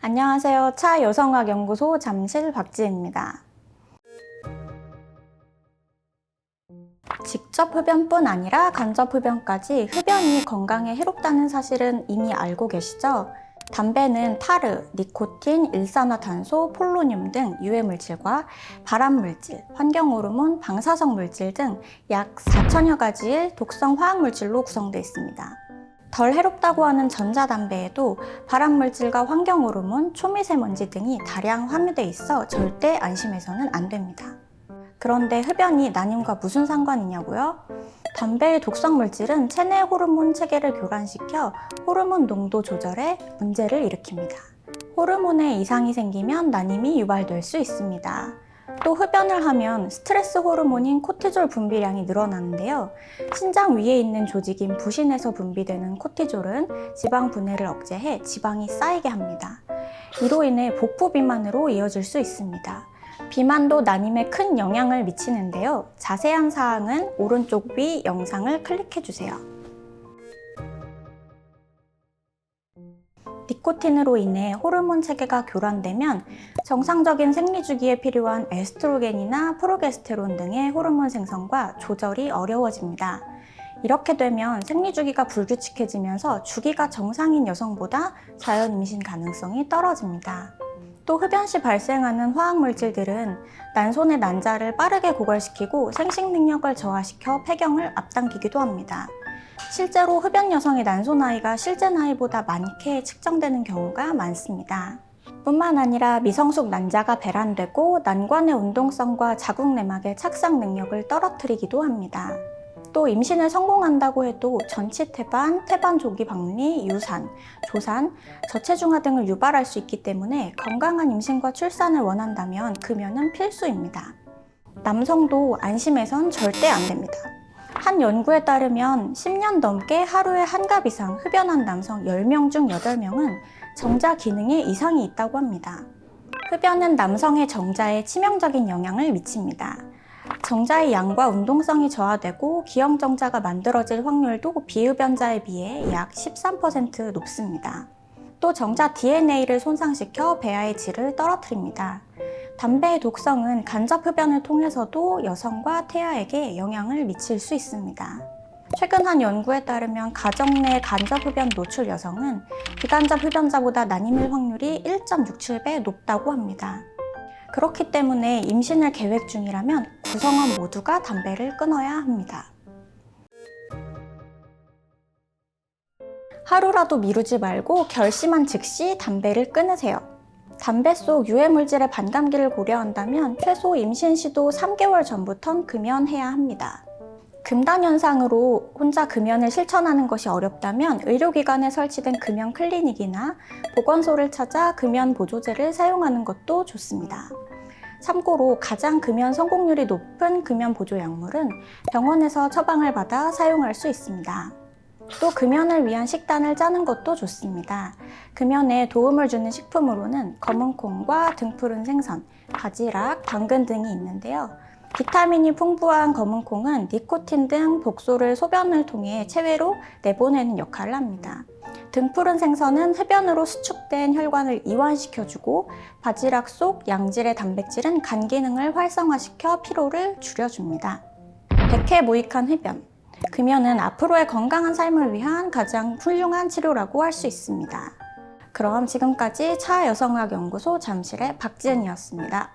안녕하세요. 차 여성학 연구소 잠실 박지입니다. 직접 흡연뿐 아니라 간접 흡연까지 흡연이 건강에 해롭다는 사실은 이미 알고 계시죠? 담배는 타르, 니코틴, 일산화탄소, 폴로늄 등 유해 물질과 발암 물질, 환경 호르몬, 방사성 물질 등 약 4천여 가지의 독성 화학 물질로 구성되어 있습니다. 덜 해롭다고 하는 전자담배에도 발암 물질과 환경 호르몬, 초미세먼지 등이 다량 함유돼 있어 절대 안심해서는 안 됩니다. 그런데 흡연이 난임과 무슨 상관이냐고요? 담배의 독성 물질은 체내 호르몬 체계를 교란시켜 호르몬 농도 조절에 문제를 일으킵니다. 호르몬에 이상이 생기면 난임이 유발될 수 있습니다. 또 흡연을 하면 스트레스 호르몬인 코티졸 분비량이 늘어나는데요. 신장 위에 있는 조직인 부신에서 분비되는 코티졸은 지방 분해를 억제해 지방이 쌓이게 합니다. 이로 인해 복부 비만으로 이어질 수 있습니다. 비만도 난임에 큰 영향을 미치는데요. 자세한 사항은 오른쪽 위 영상을 클릭해 주세요. 니코틴으로 인해 호르몬 체계가 교란되면 정상적인 생리 주기에 필요한 에스트로겐이나 프로게스테론 등의 호르몬 생성과 조절이 어려워집니다. 이렇게 되면 생리 주기가 불규칙해지면서 주기가 정상인 여성보다 자연 임신 가능성이 떨어집니다. 또 흡연 시 발생하는 화학 물질들은 난소의 난자를 빠르게 고갈시키고 생식 능력을 저하시켜 폐경을 앞당기기도 합니다. 실제로 흡연 여성의 난소 나이가 실제 나이보다 많게 측정되는 경우가 많습니다. 뿐만 아니라 미성숙 난자가 배란되고 난관의 운동성과 자궁 내막의 착상 능력을 떨어뜨리기도 합니다. 또 임신에 성공한다고 해도 전치 태반, 태반 조기 박리, 유산, 조산, 저체중아 등을 유발할 수 있기 때문에 건강한 임신과 출산을 원한다면 금연은 필수입니다. 남성도 안심해선 절대 안 됩니다. 한 연구에 따르면 10년 넘게 하루에 한 갑 이상 흡연한 남성 10명 중 8명은 정자 기능에 이상이 있다고 합니다. 흡연은 남성의 정자에 치명적인 영향을 미칩니다. 정자의 양과 운동성이 저하되고 기형정자가 만들어질 확률도 비흡연자에 비해 약 13% 높습니다. 또 정자 DNA를 손상시켜 배아의 질을 떨어뜨립니다. 담배의 독성은 간접 흡연을 통해서도 여성과 태아에게 영향을 미칠 수 있습니다. 최근 한 연구에 따르면 가정 내 간접 흡연 노출 여성은 비간접 흡연자보다 난임일 확률이 1.67배 높다고 합니다. 그렇기 때문에 임신을 계획 중이라면 구성원 모두가 담배를 끊어야 합니다. 하루라도 미루지 말고 결심한 즉시 담배를 끊으세요. 담배 속 유해 물질의 반감기를 고려한다면 최소 임신 시도 3개월 전부턴 금연해야 합니다. 금단 현상으로 혼자 금연을 실천하는 것이 어렵다면 의료기관에 설치된 금연 클리닉이나 보건소를 찾아 금연 보조제를 사용하는 것도 좋습니다. 참고로 가장 금연 성공률이 높은 금연 보조 약물은 병원에서 처방을 받아 사용할 수 있습니다. 또 금연을 위한 식단을 짜는 것도 좋습니다. 금연에 도움을 주는 식품으로는 검은콩과 등푸른 생선, 바지락, 당근 등이 있는데요. 비타민이 풍부한 검은콩은 니코틴 등 독소를 소변을 통해 체외로 내보내는 역할을 합니다. 등푸른 생선은 흡연으로 수축된 혈관을 이완시켜주고 바지락 속 양질의 단백질은 간 기능을 활성화시켜 피로를 줄여줍니다. 백해무익한 흡연. 금연은 앞으로의 건강한 삶을 위한 가장 훌륭한 치료라고 할 수 있습니다. 그럼 지금까지 차 여성학 연구소 잠실의 박지은이었습니다.